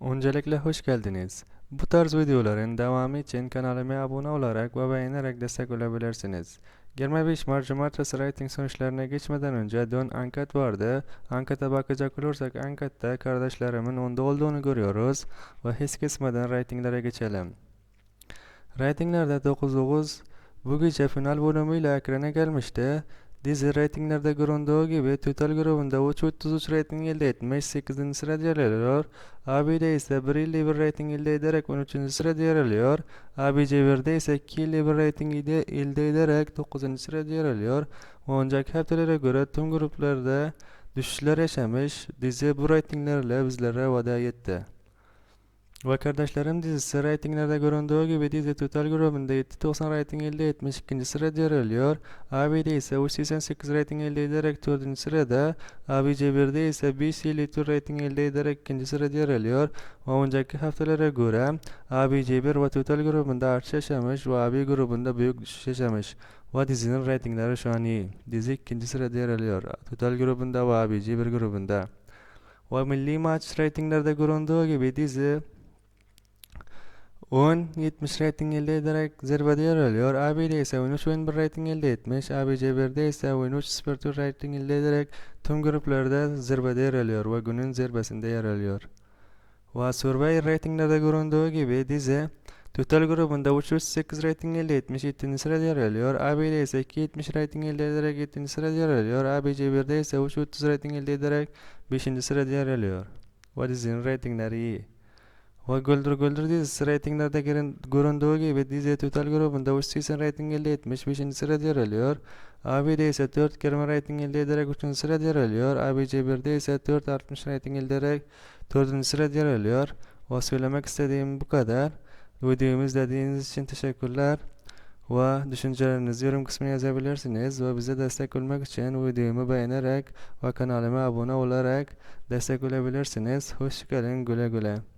Öncelikle hoş geldiniz. Bu tarz videoların devamı için kanalıma abone olarak ve beğenerek destek olabilirsiniz. 25 Mart Cumartesi rating sonuçlarına geçmeden önce dün anket vardı. Ankete bakacak olursak ankette kardeşlerimin onda olduğunu görüyoruz ve hiç kesmeden ratinglere geçelim. Ratinglerde 9-9 bu gece final bölümüyle ekrana gelmişti. Dizi reytinglerde göründüğü gibi Total grubunda 333 reyting elde etmiş 8. sırada yer alıyor. AB'de ise 1.51 reyting elde ederek 13. sırada yer alıyor. ABC1'de ise 2.51 reyting elde ederek 9. sırada yer alıyor. Önceki haftalara göre tüm gruplarda düşüşler yaşamış. Dizi bu reytinglerle bizlere veda etti. Ve Kardeşlerim dizisi reytinglerde göründüğü gibi dizi Total grubunda 790 reyting elde etmiş 2. sırada yer alıyor. AB'de ise 388 reyting elde ederek 4. sırada, ABC1'de ise 554 reyting elde ederek 2. sırada yer alıyor. Ve önceki haftalara göre ABC1 ve Total grubunda artış yaşamış ve AB grubunda büyük düşüş yaşamış. Ve dizinin reytingleri şu an iyi. Dizi 2. sırada yer alıyor. Total grubunda ve ABC1 grubunda. Ve milli maç reytinglerde göründüğü gibi dizi 10-70 reyting elde ederek zirvede yer alıyor. AB'de ise 13-11 reyting elde etmiş. ABC1'de ise 13-04 reyting elde ederek tüm gruplarda zirvede yer alıyor ve günün zirvesinde yer alıyor. Ve Survey reytinglerde göründüğü gibi dizi Total grubunda 308 reyting elde etmiş 7. sırada yer alıyor. AB'de ise 270 reyting elde ederek 7. sırada yer alıyor. ABC1'de ise 330 reyting elde ederek 5. sırada yer alıyor. Ve dizinin reytingleri iyi. Ve Güldür Güldür dizisi reytinglerde göründüğü gibi dizi Total grubunda 380 reyting elde etmiş 5. sırada yer alıyor. AB'de ise 4 kerime reyting elde ederek 3. sırada yer alıyor. ABC1'de ise 460 reyting elde ederek 4. sırada yer alıyor. Ve söylemek istediğim bu kadar. Videomu izlediğiniz için teşekkürler. Ve düşüncelerinizi yorum kısmına yazabilirsiniz ve bize destek olmak için videomu beğenerek ve kanalıma abone olarak destek olabilirsiniz. Hoşçakalın güle güle.